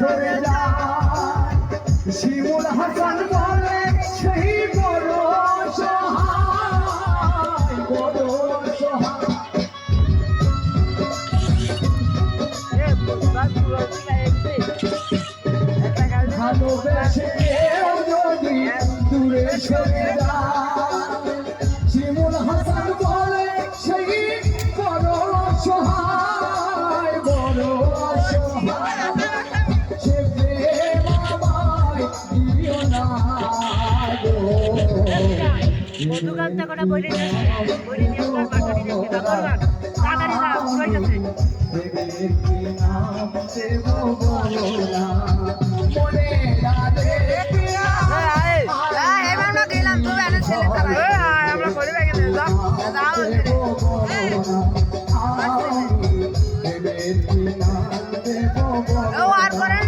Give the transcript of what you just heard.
সরে যায়। শিমুল হাসান বলে, সেই বড় সহায় বড় সহায় ভালোবেসে কেউ যদি দূরে সরে যায়, শিমুল হাসান বলে, সেই বড় সহায় বড় সহায় বন্ধু গালটা করে বইরে নিয়ে বইরে নিয়ে আসবার পাটারি দেখে তা করবার তাড়াতাড়ি যা উড়াই যাচ্ছে আমরা করে গেলে যাও যাও আর করে